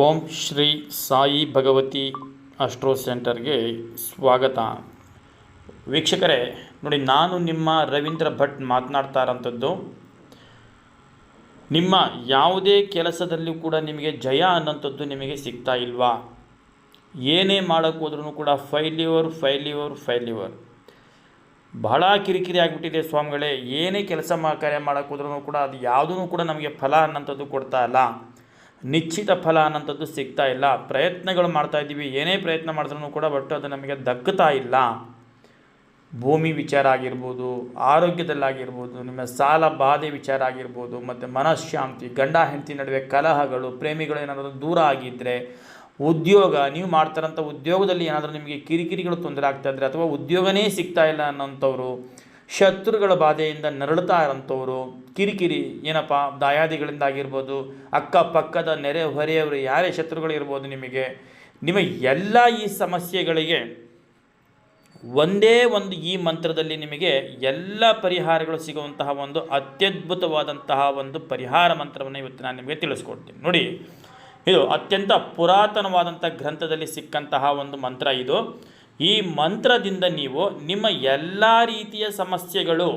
ಓಂ Shri Sai Bhagavati astro ಸೆಂಟರ್ಗೆ ಸ್ವಾಗತ. ವೀಕ್ಷಕರೇ, ನೋಡಿ, ನಾನು ನಿಮ್ಮ ರವೀಂದ್ರ ಭಟ್ ಮಾತನಾಡ್ತಾ ಇರೋಂಥದ್ದು ನಿಮ್ಮ ಯಾವುದೇ ಕೆಲಸದಲ್ಲಿ ಕೂಡ ನಿಮಗೆ ಜಯ ಅನ್ನೋಂಥದ್ದು ನಿಮಗೆ ಸಿಗ್ತಾ ಇಲ್ವಾ? ಏನೇ ಮಾಡೋಕ್ಕೋದ್ರೂ ಕೂಡ ಫೈಲ್ಯೂರ್ ಫೈಲ್ಯೂರ್ ಫೈಲ್ಯೂರ್ ಬಹಳ ಕಿರಿಕಿರಿ ಆಗಿಬಿಟ್ಟಿದೆ ಸ್ವಾಮಿಗಳೇ, ಏನೇ ಕೆಲಸ ಮಾ, ಕಾರ್ಯ ಮಾಡೋಕ್ಕೋದ್ರೂ ಕೂಡ ಅದು ಯಾವುದೂ ಕೂಡ ನಮಗೆ ಫಲ ಅನ್ನೋಂಥದ್ದು ಕೊಡ್ತಾ ಇಲ್ಲ. ನಿಶ್ಚಿತ ಫಲ ಅನ್ನೋಂಥದ್ದು ಸಿಗ್ತಾ ಇಲ್ಲ. ಪ್ರಯತ್ನಗಳು ಮಾಡ್ತಾ ಇದ್ದೀವಿ. ಏನೇ ಪ್ರಯತ್ನ ಮಾಡಿದ್ರೂ ಕೂಡ ಬಟ್ ಅದು ನಮಗೆ ದಕ್ಕುತ್ತಾ ಇಲ್ಲ. ಭೂಮಿ ವಿಚಾರ ಆಗಿರ್ಬೋದು, ಆರೋಗ್ಯದಲ್ಲಾಗಿರ್ಬೋದು, ನಿಮ್ಮ ಸಾಲ ಬಾಧೆ ವಿಚಾರ ಆಗಿರ್ಬೋದು, ಮತ್ತು ಮನಃಶಾಂತಿ, ಗಂಡ, ಹೆಂಡತಿ ನಡುವೆ ಕಲಹಗಳು, ಪ್ರೇಮಿಗಳು ಏನಾದರೂ ದೂರ ಆಗಿದ್ದರೆ ಉದ್ಯೋಗ, ನೀವು ಮಾಡ್ತಾರಂಥ ಉದ್ಯೋಗದಲ್ಲಿ ಏನಾದರೂ ನಿಮಗೆ ಕಿರಿಕಿರಿಗಳು ತೊಂದರೆ ಆಗ್ತಾ ಇದ್ದರೆ ಅಥವಾ ಉದ್ಯೋಗನೇ ಸಿಗ್ತಾ ಇಲ್ಲ ಅನ್ನೋಂಥವ್ರು ಶತ್ರುಗಳ ಬಾಧೆಯಿಂದ ನರಳುತ್ತಾ ಇರೋಂಥವ್ರು ಕಿರಿಕಿರಿ, ಏನಪ್ಪ ದಾಯಾದಿಗಳಿಂದ ಆಗಿರ್ಬೋದು ಅಕ್ಕಪಕ್ಕದ ನೆರೆ ಹೊರೆಯವರು ಯಾರೇ ಶತ್ರುಗಳಿರ್ಬೋದು ನಿಮಗೆ ನಿಮಗೆ ಎಲ್ಲ ಈ ಸಮಸ್ಯೆಗಳಿಗೆ ಒಂದೇ ಒಂದು ಈ ಮಂತ್ರದಲ್ಲಿ ನಿಮಗೆ ಎಲ್ಲ ಪರಿಹಾರಗಳು ಸಿಗುವಂತಹ ಒಂದು ಅತ್ಯದ್ಭುತವಾದಂತಹ ಒಂದು ಪರಿಹಾರ ಮಂತ್ರವನ್ನು ಇವತ್ತು ನಾನು ನಿಮಗೆ ತಿಳಿಸ್ಕೊಡ್ತೀನಿ. ನೋಡಿ, ಇದು ಅತ್ಯಂತ ಪುರಾತನವಾದಂಥ ಗ್ರಂಥದಲ್ಲಿ ಸಿಕ್ಕಂತಹ ಒಂದು ಮಂತ್ರ ಇದು. ಈ ಮಂತ್ರದಿಂದ ನೀವು ನಿಮ್ಮ ಎಲ್ಲ ರೀತಿಯ ಸಮಸ್ಯೆಗಳು,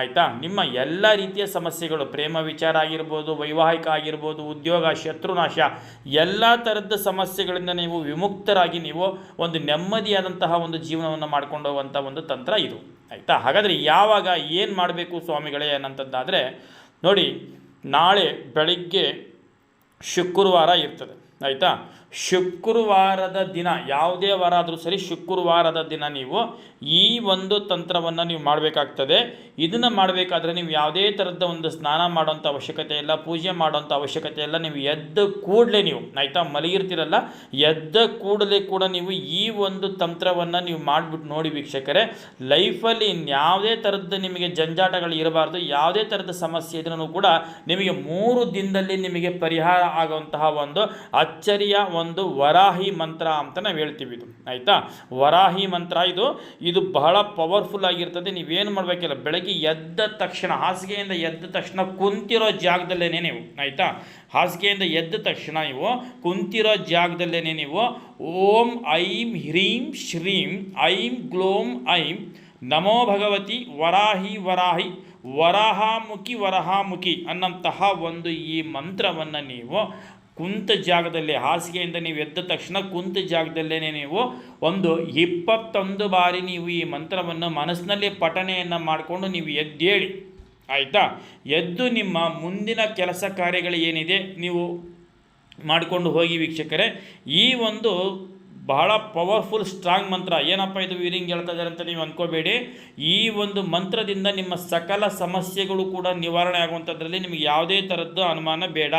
ಆಯಿತಾ? ನಿಮ್ಮ ಎಲ್ಲ ರೀತಿಯ ಸಮಸ್ಯೆಗಳು, ಪ್ರೇಮ ವಿಚಾರ ಆಗಿರ್ಬೋದು, ವೈವಾಹಿಕ ಆಗಿರ್ಬೋದು, ಉದ್ಯೋಗ, ಶತ್ರುನಾಶ, ಎಲ್ಲ ಥರದ ಸಮಸ್ಯೆಗಳಿಂದ ನೀವು ವಿಮುಕ್ತರಾಗಿ ನೀವು ಒಂದು ನೆಮ್ಮದಿಯಾದಂತಹ ಒಂದು ಜೀವನವನ್ನು ಮಾಡ್ಕೊಂಡು ಹೋಗುವಂಥ ಒಂದು ತಂತ್ರ ಇದು, ಆಯಿತಾ? ಹಾಗಾದರೆ ಯಾವಾಗ ಏನು ಮಾಡಬೇಕು ಸ್ವಾಮಿಗಳೇ ಏನಂತದ್ದಾದರೆ ನೋಡಿ, ನಾಳೆ ಬೆಳಿಗ್ಗೆ ಶುಕ್ರವಾರ ಇರ್ತದೆ, ಆಯಿತಾ? ಶುಕ್ರವಾರದ ದಿನ, ಯಾವುದೇ ವಾರ ಆದರೂ ಸರಿ ಶುಕ್ರವಾರದ ದಿನ ನೀವು ಈ ಒಂದು ತಂತ್ರವನ್ನು ನೀವು ಮಾಡಬೇಕಾಗ್ತದೆ. ಇದನ್ನು ಮಾಡಬೇಕಾದ್ರೆ ನೀವು ಯಾವುದೇ ಥರದ ಒಂದು ಸ್ನಾನ ಮಾಡೋಂಥ ಅವಶ್ಯಕತೆ ಇಲ್ಲ, ಪೂಜೆ ಮಾಡೋಂಥ ಅವಶ್ಯಕತೆ ಇಲ್ಲ, ನೀವು ಎದ್ದ ಕೂಡಲೇ ನೀವು, ಆಯಿತಾ, ಮಲಗಿರ್ತಿರಲ್ಲ, ಎದ್ದ ಕೂಡಲೇ ಕೂಡ ನೀವು ಈ ಒಂದು ತಂತ್ರವನ್ನು ನೀವು ಮಾಡಿಬಿಟ್ಟು ನೋಡಿ ವೀಕ್ಷಕರೇ, ಲೈಫಲ್ಲಿ ಇನ್ಯಾವುದೇ ಥರದ ನಿಮಗೆ ಜಂಜಾಟಗಳು ಇರಬಾರ್ದು, ಯಾವುದೇ ಥರದ ಸಮಸ್ಯೆ ಇದ್ರೂ ಕೂಡ ನಿಮಗೆ ಮೂರು ದಿನದಲ್ಲಿ ನಿಮಗೆ ಪರಿಹಾರ ಆಗುವಂತಹ ಒಂದು ಅಚ್ಚರಿಯ ಒಂದು ವರಾಹಿ ಮಂತ್ರ ಅಂತ ನಾವು ಹೇಳ್ತೀವಿ ಇದು, ಆಯಿತಾ? ವರಾಹಿ ಮಂತ್ರ ಇದು ಇದು ಬಹಳ ಪವರ್ಫುಲ್ ಆಗಿರ್ತದೆ. ನೀವೇನು ಮಾಡಬೇಕಿಲ್ಲ, ಬೆಳಗ್ಗೆ ಎದ್ದ ತಕ್ಷಣ, ಹಾಸಿಗೆಯಿಂದ ಎದ್ದ ತಕ್ಷಣ ಕುಂತಿರೋ ಜಾಗದಲ್ಲೇ ನೀವು, ಆಯಿತಾ? ಹಾಸಿಗೆಯಿಂದ ಎದ್ದ ತಕ್ಷಣ ನೀವು ಕುಂತಿರೋ ಜಾಗದಲ್ಲೇ ನೀವು, ಓಂ ಐಂ ಹ್ರೀಂ ಶ್ರೀಂ ಐಂ ಗ್ಲೋಂ ಐಂ ನಮೋ ಭಗವತಿ ವರಾಹಿ ವರಾಹಿ ವರಹಾಮುಖಿ ವರಹಾಮುಖಿ ಅನ್ನಂತಹ ಒಂದು ಈ ಮಂತ್ರವನ್ನು ನೀವು ಕುಂತ ಜಾಗದಲ್ಲಿ, ಹಾಸಿಗೆಯಿಂದ ನೀವು ಎದ್ದ ತಕ್ಷಣ ಕುಂತ ಜಾಗದಲ್ಲೇ ನೀವು ಒಂದು ಇಪ್ಪತ್ತೊಂದು ಬಾರಿ ನೀವು ಈ ಮಂತ್ರವನ್ನು ಮನಸ್ಸಿನಲ್ಲಿ ಪಠಣೆಯನ್ನು ಮಾಡಿಕೊಂಡು ನೀವು ಎದ್ದೇಳಿ. ಆಯಿತಾ? ಎದ್ದು ನಿಮ್ಮ ಮುಂದಿನ ಕೆಲಸ ಕಾರ್ಯಗಳು ಏನಿದೆ ನೀವು ಮಾಡಿಕೊಂಡು ಹೋಗಿ ವೀಕ್ಷಕರೇ, ಈ ಒಂದು ಬಹಳ ಪವರ್ಫುಲ್ ಸ್ಟ್ರಾಂಗ್ ಮಂತ್ರ. ಏನಪ್ಪ ಇದು ವೀರಿಂಗ್ ಹೇಳ್ತಾ ಇದ್ದಾರೆ ಅಂತ ನೀವು ಅಂದ್ಕೋಬೇಡಿ ಈ ಒಂದು ಮಂತ್ರದಿಂದ ನಿಮ್ಮ ಸಕಲ ಸಮಸ್ಯೆಗಳು ಕೂಡ ನಿವಾರಣೆ ಆಗುವಂಥದ್ರಲ್ಲಿ ನಿಮಗೆ ಯಾವುದೇ ಥರದ್ದು ಅನುಮಾನ ಬೇಡ.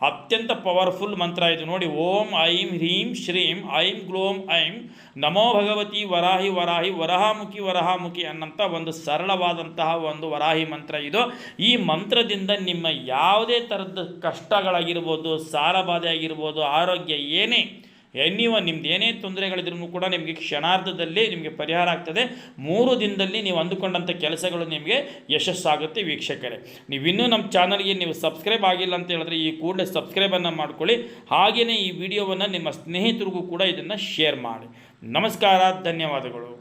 ಅತ್ಯಂತ ಪವರ್ಫುಲ್ ಮಂತ್ರ ಇದು. ನೋಡಿ, ಓಂ, ಐಂ, ಹ್ರೀಂ, ಶ್ರೀಂ, ಐಂ, ಗ್ಲೋಂ, ಐಂ, ನಮೋ ಭಗವತಿ ವರಾಹಿ ವರಾಹಿ, ವರಹಾಮುಖಿ ವರಹಾಮುಖಿ ಅನ್ನಂಥ ಒಂದು ಸರಳವಾದಂತಹ ಒಂದು ವರಾಹಿ ಮಂತ್ರ ಇದು. ಈ ಮಂತ್ರದಿಂದ ನಿಮ್ಮ ಯಾವುದೇ ಥರದ ಕಷ್ಟಗಳಾಗಿರ್ಬೋದು ಸಾಲಬಾಧೆ ಆಗಿರ್ಬೋದು ಆರೋಗ್ಯ ಏನೇ ಎನ್ನಿವ ನಿಮ್ದು ಏನೇ ತೊಂದರೆಗಳಿದ್ರೂ ಕೂಡ ನಿಮಗೆ ಕ್ಷಣಾರ್ಧದಲ್ಲಿ ನಿಮಗೆ ಪರಿಹಾರ ಆಗ್ತದೆ. ಮೂರು ದಿನದಲ್ಲಿ ನೀವು ಅಂದುಕೊಂಡಂಥ ಕೆಲಸಗಳು ನಿಮಗೆ ಯಶಸ್ಸಾಗುತ್ತೆ ವೀಕ್ಷಕರೇ. ನೀವು ಇನ್ನೂ ನಮ್ಮ ಚಾನಲ್ಗೆ ನೀವು ಸಬ್ಸ್ಕ್ರೈಬ್ ಆಗಿಲ್ಲ ಅಂತ ಹೇಳಿದ್ರೆ ಈ ಕೂಡಲೇ ಸಬ್ಸ್ಕ್ರೈಬನ್ನು ಮಾಡ್ಕೊಳ್ಳಿ. ಹಾಗೆಯೇ ಈ ವಿಡಿಯೋವನ್ನು ನಿಮ್ಮ ಸ್ನೇಹಿತರಿಗೂ ಕೂಡ ಇದನ್ನು ಶೇರ್ ಮಾಡಿ. ನಮಸ್ಕಾರ, ಧನ್ಯವಾದಗಳು.